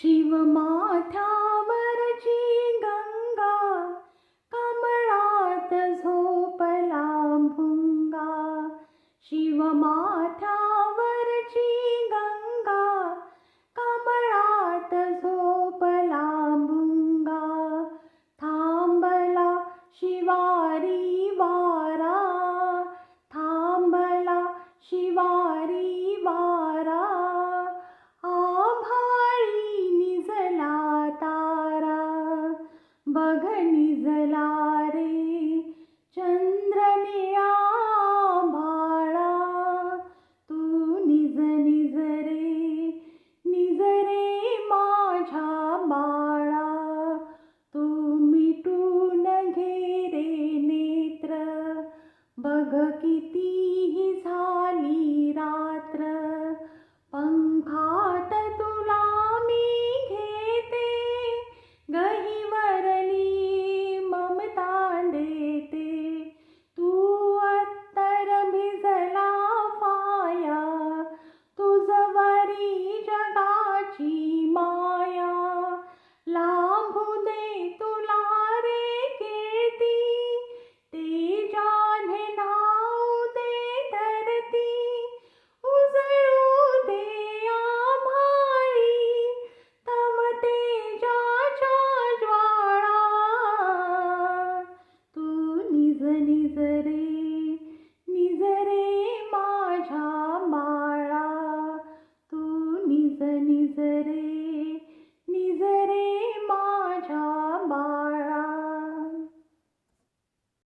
शिवमाथावरची गङ्गा कमलत् जोपला भा शिव बघणी झला रे चंद्र निळा भाळा तू निज निज रे निज रे माझ्या बाळा. तू मिटून घे रे नेत्र बघ कितीही झाली रात्र. पंखात तुला मी घेते गहीवर निजरे निजरे माझ्या माळा. तू निज निजरे